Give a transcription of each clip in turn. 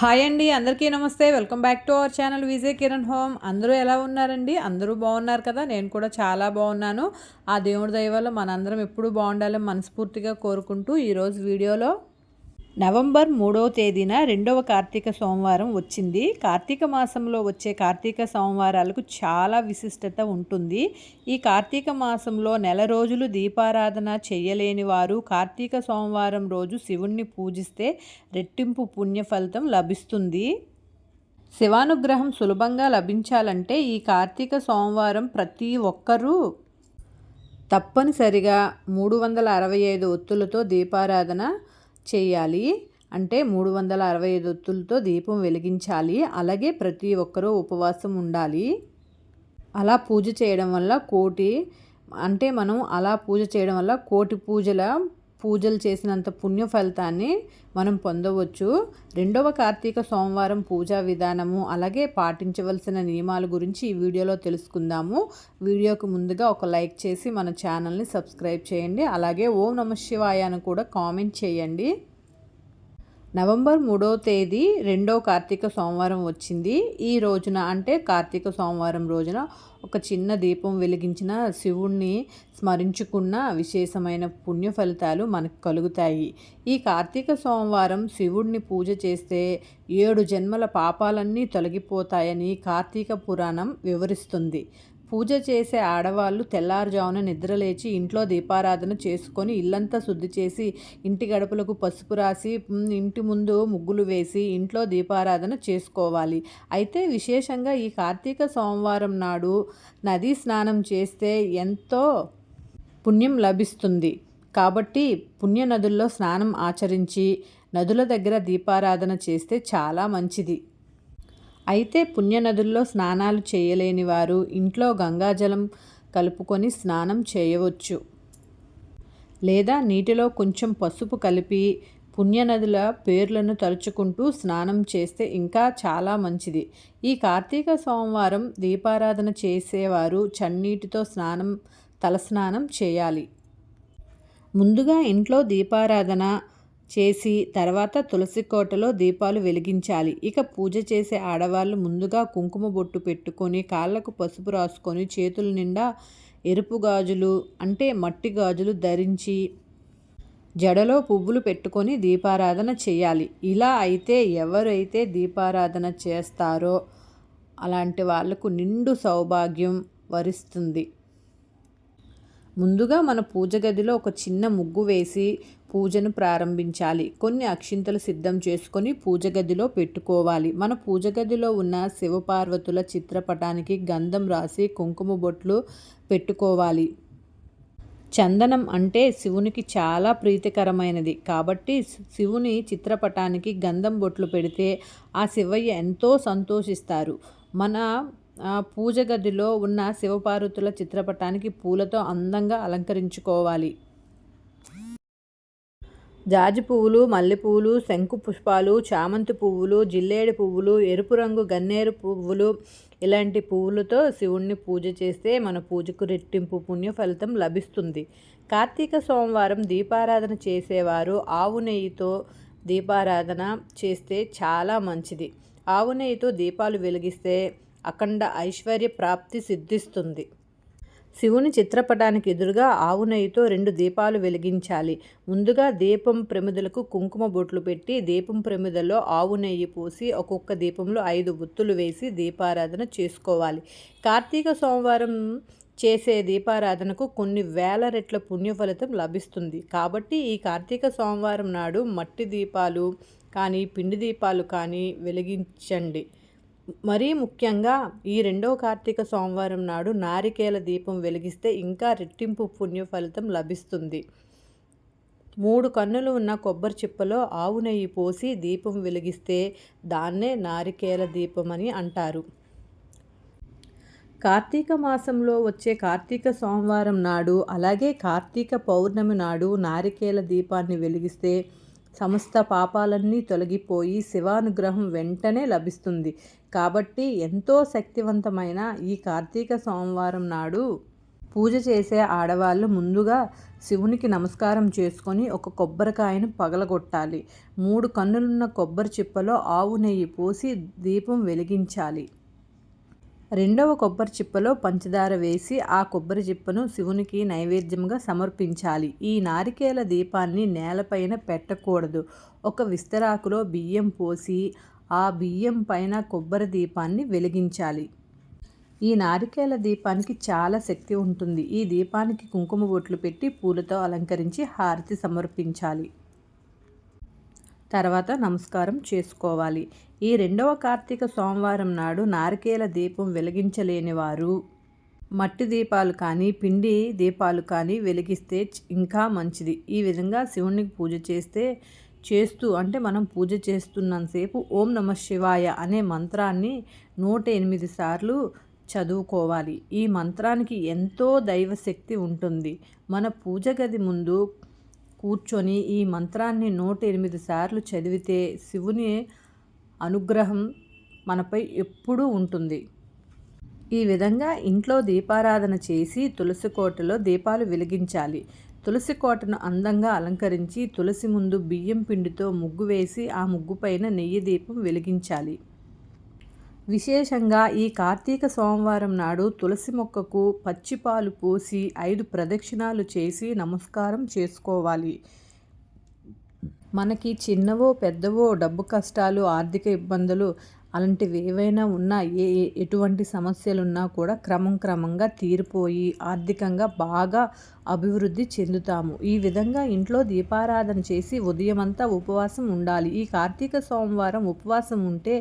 Hi అండి అందరికీ నమస్తే. Welcome back to our channel Vijay Kiran home. అందరూ ఎలా ఉన్నారండి? అందరూ బాగున్నారు కదా? నేను కూడా చాలా బాగున్నాను. ఆ దేవుడి దయ వల్ల మనందరం ఎప్పుడూ బాగుండాలని మనస్ఫూర్తిగా కోరుకుంటూ ఈరోజు వీడియోలో నవంబర్ మూడవ తేదీన రెండవ కార్తీక సోమవారం వచ్చింది. కార్తీక మాసంలో వచ్చే కార్తీక సోమవారాలకు చాలా విశిష్టత ఉంటుంది. ఈ కార్తీక మాసంలో నెల రోజులు దీపారాధన చేయలేని వారు కార్తీక సోమవారం రోజు శివుణ్ణి పూజిస్తే రెట్టింపు పుణ్య ఫలితం లభిస్తుంది. శివానుగ్రహం సులభంగా లభించాలంటే ఈ కార్తీక సోమవారం ప్రతి ఒక్కరూ తప్పనిసరిగా మూడు వందల అరవై ఐదు ఒత్తులతో దీపారాధన చేయాలి. అంటే మూడు వందల అరవై ఐదు ఒత్తులతో దీపం వెలిగించాలి. అలాగే ప్రతి ఒక్కరూ ఉపవాసం ఉండాలి. అలా పూజ చేయడం వల్ల కోటి అంటే మనం అలా పూజ చేయడం వల్ల కోటి పూజల పూజలు చేసినంత పుణ్య ఫలితాన్ని మనం పొందవచ్చు. రెండవ కార్తీక సోమవారం పూజా విధానము అలాగే పాటించవలసిన నియమాల గురించి ఈ వీడియోలో తెలుసుకుందాము. వీడియోకు ముందుగా ఒక లైక్ చేసి మన ఛానల్ని సబ్స్క్రైబ్ చేయండి. అలాగే ఓం నమ శివాయ అని కూడా కామెంట్ చేయండి. నవంబర్ మూడో తేదీ రెండో కార్తీక సోమవారం వచ్చింది. ఈ రోజున అంటే కార్తీక సోమవారం రోజున ఒక చిన్న దీపం వెలిగించిన శివుణ్ణి స్మరించుకున్న విశేషమైన పుణ్య ఫలితాలు మనకు కలుగుతాయి. ఈ కార్తీక సోమవారం శివుణ్ణి పూజ చేస్తే ఏడు జన్మల పాపాలన్నీ తొలగిపోతాయని కార్తీక పురాణం వివరిస్తుంది. పూజ చేసే ఆడవాళ్ళు తెల్లారుజామున నిద్రలేచి ఇంట్లో దీపారాధన చేసుకొని ఇల్లంతా శుద్ధి చేసి ఇంటి గడపలకు పసుపు రాసి ఇంటి ముందు ముగ్గులు వేసి ఇంట్లో దీపారాధన చేసుకోవాలి. అయితే విశేషంగా ఈ కార్తీక సోమవారం నాడు నదీ స్నానం చేస్తే ఎంతో పుణ్యం లభిస్తుంది. కాబట్టి పుణ్య నదుల్లో స్నానం ఆచరించి నదుల దగ్గర దీపారాధన చేస్తే చాలా మంచిది. అయితే పుణ్యనదుల్లో స్నానాలు చేయలేని వారు ఇంట్లో గంగాజలం కలుపుకొని స్నానం చేయవచ్చు. లేదా నీటిలో కొంచెం పసుపు కలిపి పుణ్యనదుల పేర్లను తలుచుకుంటూ స్నానం చేస్తే ఇంకా చాలా మంచిది. ఈ కార్తీక సోమవారం దీపారాధన చేసేవారు చన్నీటితో స్నానం తలస్నానం చేయాలి. ముందుగా ఇంట్లో దీపారాధన చేసి తర్వాత తులసి కోటలో దీపాలు వెలిగించాలి. ఇక పూజ చేసే ఆడవాళ్ళు ముందుగా కుంకుమ బొట్టు పెట్టుకొని కాళ్ళకు పసుపు రాసుకొని చేతుల నిండా ఎరుపు గాజులు అంటే మట్టి గాజులు ధరించి జడలో పువ్వులు పెట్టుకొని దీపారాధన చేయాలి. ఇలా అయితే ఎవరైతే దీపారాధన చేస్తారో అలాంటి వాళ్ళకు నిండు సౌభాగ్యం వరిస్తుంది. ముందుగా మన పూజ గదిలో ఒక చిన్న ముగ్గు వేసి పూజను ప్రారంభించాలి. కొన్ని అక్షింతలు సిద్ధం చేసుకొని పూజ గదిలో పెట్టుకోవాలి. మన పూజ గదిలో ఉన్న శివపార్వతుల చిత్రపటానికి గంధం రాసి కుంకుమ బొట్లు పెట్టుకోవాలి. చందనం అంటే శివునికి చాలా ప్రీతికరమైనది. కాబట్టి శివుని చిత్రపటానికి గంధం బొట్లు పెడితే ఆ శివయ్య ఎంతో సంతోషిస్తారు. మన పూజ గదిలో ఉన్న శివపార్వతుల చిత్రపటానికి పూలతో అందంగా అలంకరించుకోవాలి. జాజి పువ్వులు మల్లెపూలు శంకు పుష్పాలు చామంతి పువ్వులు జిల్లేడు పువ్వులు ఎరుపు రంగు గన్నేరు పువ్వులు ఇలాంటి పువ్వులతో శివుణ్ణి పూజ చేస్తే మన పూజకు రెట్టింపు పుణ్య ఫలితం లభిస్తుంది. కార్తీక సోమవారం దీపారాధన చేసేవారు ఆవు నెయ్యితో దీపారాధన చేస్తే చాలా మంచిది. ఆవు నెయ్యితో దీపాలు వెలిగిస్తే అఖండ ఐశ్వర్య ప్రాప్తి సిద్ధిస్తుంది. శివుని చిత్రపటానికి ఎదురుగా ఆవు నెయ్యితో రెండు దీపాలు వెలిగించాలి. ముందుగా దీపం ప్రమిదలకు కుంకుమ బొట్లు పెట్టి దీపం ప్రమిదలో ఆవు నెయ్యి పోసి ఒక్కొక్క దీపంలో ఐదు బుత్తులు వేసి దీపారాధన చేసుకోవాలి. కార్తీక సోమవారం చేసే దీపారాధనకు కొన్ని వేల రెట్ల పుణ్యఫలితం లభిస్తుంది. కాబట్టి ఈ కార్తీక సోమవారం నాడు మట్టి దీపాలు కానీ పిండి దీపాలు కానీ వెలిగించండి. మరీ ముఖ్యంగా ఈ రెండో కార్తీక సోమవారం నాడు నారికేల దీపం వెలిగిస్తే ఇంకా రెట్టింపు పుణ్య ఫలితం లభిస్తుంది. మూడు కన్నులు ఉన్న కొబ్బరి చిప్పలో ఆవు నెయ్యి పోసి దీపం వెలిగిస్తే దాన్నే నారికేల దీపం అని అంటారు. కార్తీక మాసంలో వచ్చే కార్తీక సోమవారం నాడు అలాగే కార్తీక పౌర్ణమి నాడు నారికేల దీపాన్ని వెలిగిస్తే సమస్త పాపాలన్నీ తొలగిపోయి శివానుగ్రహం వెంటనే లభిస్తుంది. కాబట్టి ఎంతో శక్తివంతమైన ఈ కార్తీక సోమవారం నాడు పూజ చేసే ఆడవాళ్ళు ముందుగా శివునికి నమస్కారం చేసుకొని ఒక కొబ్బరికాయను పగలగొట్టాలి. మూడు కన్నులున్న కొబ్బరి చిప్పలో ఆవు నెయ్యి పోసి దీపం వెలిగించాలి. రెండవ కొబ్బరి చిప్పలో పంచదార వేసి ఆ కొబ్బరి చిప్పను శివునికి నైవేద్యంగా సమర్పించాలి. ఈ నారికేల దీపాన్ని నేలపైన పెట్టకూడదు. ఒక విస్తరాకులో బియ్యం పోసి ఆ బియ్యం పైన కొబ్బరి దీపాన్ని వెలిగించాలి. ఈ నారికేల దీపానికి చాలా శక్తి ఉంటుంది. ఈ దీపానికి కుంకుమ బొట్లు పెట్టి పూలతో అలంకరించి హారతి సమర్పించాలి. తర్వాత నమస్కారం చేసుకోవాలి. ఈ రెండవ కార్తీక సోమవారం నాడు నారికేల దీపం వెలిగించలేని వారు మట్టి దీపాలు కానీ పిండి దీపాలు కానీ వెలిగిస్తే ఇంకా మంచిది. ఈ విధంగా శివునికి పూజ చేస్తే చేస్తూ అంటే మనం పూజ చేస్తున్నంతసేపు ఓం నమ శివాయ అనే మంత్రాన్ని నూట ఎనిమిది సార్లు చదువుకోవాలి. ఈ మంత్రానికి ఎంతో దైవశక్తి ఉంటుంది. మన పూజ గది ముందు కూర్చొని ఈ మంత్రాన్ని నూట ఎనిమిది సార్లు చదివితే శివుని అనుగ్రహం మనపై ఎప్పుడూ ఉంటుంది. ఈ విధంగా ఇంట్లో దీపారాధన చేసి తులసి కోటలో దీపాలు వెలిగించాలి. తులసి కోటను అందంగా అలంకరించి తులసి ముందు బియ్యం పిండితో ముగ్గు వేసి ఆ ముగ్గు పైన నెయ్యి దీపం వెలిగించాలి. విశేషంగా ఈ కార్తీక సోమవారం నాడు తులసి మొక్కకు పచ్చిపాలు పోసి ఐదు ప్రదక్షిణాలు చేసి నమస్కారం చేసుకోవాలి. మనకి చిన్నవో పెద్దవో డబ్బు కష్టాలు ఆర్థిక ఇబ్బందులు అలాంటివి ఏవైనా ఉన్నా ఏ ఎటువంటి సమస్యలు ఉన్నా కూడా క్రమం క్రమంగా తీరిపోయి ఆర్థికంగా బాగా అభివృద్ధి చెందుతాము. ఈ విధంగా ఇంట్లో దీపారాధన చేసి ఉదయమంతా ఉపవాసం ఉండాలి. ఈ కార్తీక సోమవారం ఉపవాసం ఉంటే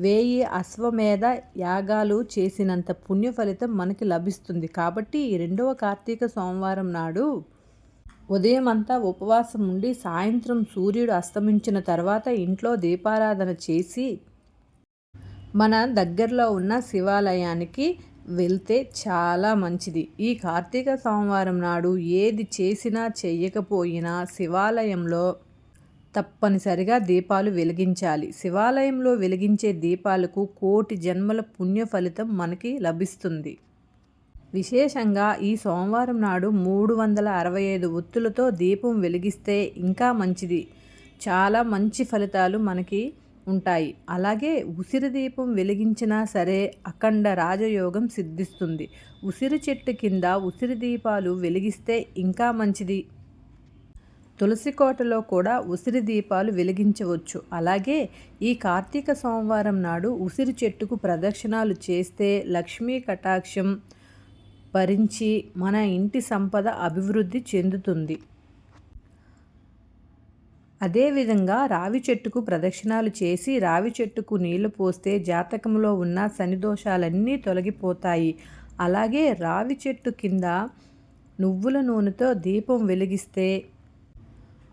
వేయి అశ్వమేధ యాగాలు చేసినంత పుణ్య ఫలితం మనకి లభిస్తుంది. కాబట్టి ఈ రెండవ కార్తీక సోమవారం నాడు ఉదయం అంతా ఉపవాసం ఉండి సాయంత్రం సూర్యుడు అస్తమించిన తర్వాత ఇంట్లో దీపారాధన చేసి మన దగ్గరలో ఉన్న శివాలయానికి వెళ్తే చాలా మంచిది. ఈ కార్తీక సోమవారం నాడు ఏది చేసినా చేయకపోయినా శివాలయంలో తప్పనిసరిగా దీపాలు వెలిగించాలి. శివాలయంలో వెలిగించే దీపాలకు కోటి జన్మల పుణ్య ఫలితం మనకి లభిస్తుంది. విశేషంగా ఈ సోమవారం నాడు మూడు వందల అరవై ఐదు ఒత్తులతో దీపం వెలిగిస్తే ఇంకా మంచిది. చాలా మంచి ఫలితాలు మనకి ఉంటాయి. అలాగే ఉసిరి దీపం వెలిగించినా సరే అఖండ రాజయోగం సిద్ధిస్తుంది. ఉసిరి చెట్టు కింద ఉసిరి దీపాలు వెలిగిస్తే ఇంకా మంచిది. తులసి కోటలో కూడా ఉసిరి దీపాలు వెలిగించవచ్చు. అలాగే ఈ కార్తీక సోమవారం నాడు ఉసిరి చెట్టుకు ప్రదక్షిణాలు చేస్తే లక్ష్మీ కటాక్షం భరించి మన ఇంటి సంపద అభివృద్ధి చెందుతుంది. అదేవిధంగా రావి చెట్టుకు ప్రదక్షిణాలు చేసి రావి చెట్టుకు నీళ్ళు పోస్తే జాతకంలో ఉన్న శనిదోషాలన్నీ తొలగిపోతాయి. అలాగే రావి చెట్టు కింద నువ్వుల నూనెతో దీపం వెలిగిస్తే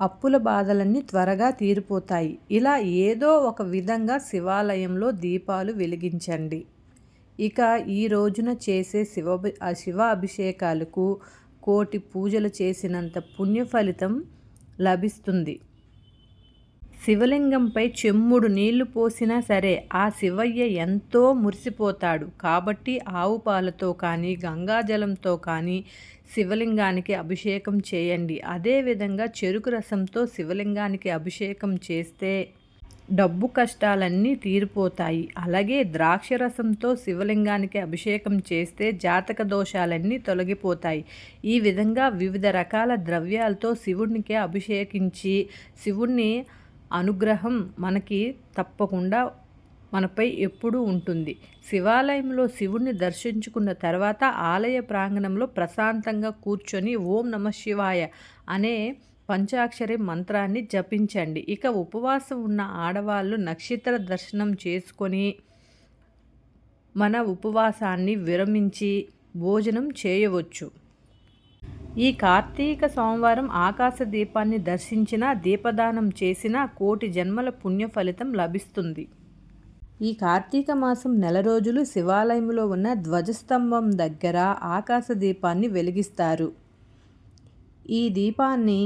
అప్పుల బాధలన్నీ త్వరగా తీరిపోతాయి. ఇలా ఏదో ఒక విధంగా శివాలయంలో దీపాలు వెలిగించండి. ఇక ఈ రోజున చేసే శివ శివ అభిషేకాలకు కోటి పూజలు చేసినంత పుణ్య ఫలితం లభిస్తుంది. శివలింగంపై చెమ్ముడు నీళ్ళు పోసినా సరే ఆ శివయ్య ఎంతో మురిసిపోతాడు. కాబట్టి ఆవు పాలతో కానీ గంగాజలంతో కానీ శివలింగానికి అభిషేకం చేయండి. అదేవిధంగా చెరుకు రసంతో శివలింగానికి అభిషేకం చేస్తే డబ్బు కష్టాలన్నీ తీరిపోతాయి. అలాగే ద్రాక్ష రసంతో శివలింగానికి అభిషేకం చేస్తే జాతక దోషాలన్నీ తొలగిపోతాయి. ఈ విధంగా వివిధ రకాల ద్రవ్యాలతో శివుడికి అభిషేకించి శివుణ్ణి అనుగ్రహం మనకి తప్పకుండా మనపై ఎప్పుడూ ఉంటుంది. శివాలయంలో శివుణ్ణి దర్శించుకున్న తర్వాత ఆలయ ప్రాంగణంలో ప్రశాంతంగా కూర్చొని ఓం నమ శివాయ అనే పంచాక్షరి మంత్రాన్ని జపించండి. ఇక ఉపవాసం ఉన్న ఆడవాళ్ళు నక్షత్ర దర్శనం చేసుకొని మన ఉపవాసాన్ని విరమించి భోజనం చేయవచ్చు. ఈ కార్తీక సోమవారం ఆకాశ దీపాన్ని దర్శించిన దీపదానం చేసిన కోటి జన్మల పుణ్య ఫలితం లభిస్తుంది. ఈ కార్తీక మాసం నెల రోజులు శివాలయంలో ఉన్న ధ్వజస్తంభం దగ్గర ఆకాశ దీపాన్ని వెలిగిస్తారు. ఈ దీపాన్ని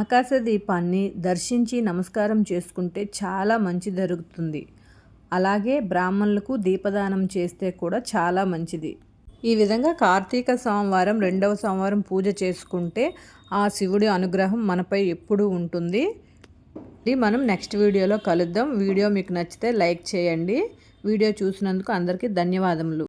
ఆకాశ దీపాన్ని దర్శించి నమస్కారం చేసుకుంటే చాలా మంచి జరుగుతుంది. అలాగే బ్రాహ్మణులకు దీపదానం చేస్తే కూడా చాలా మంచిది. ఈ విధంగా కార్తీక సోమవారం రెండవ సోమవారం పూజ చేసుకుంటే ఆ శివుడి అనుగ్రహం మనపై ఎప్పుడూ ఉంటుంది. మనం నెక్స్ట్ వీడియోలో కలుద్దాం. వీడియో మీకు నచ్చితే లైక్ చేయండి. వీడియో చూసినందుకు అందరికీ ధన్యవాదములు.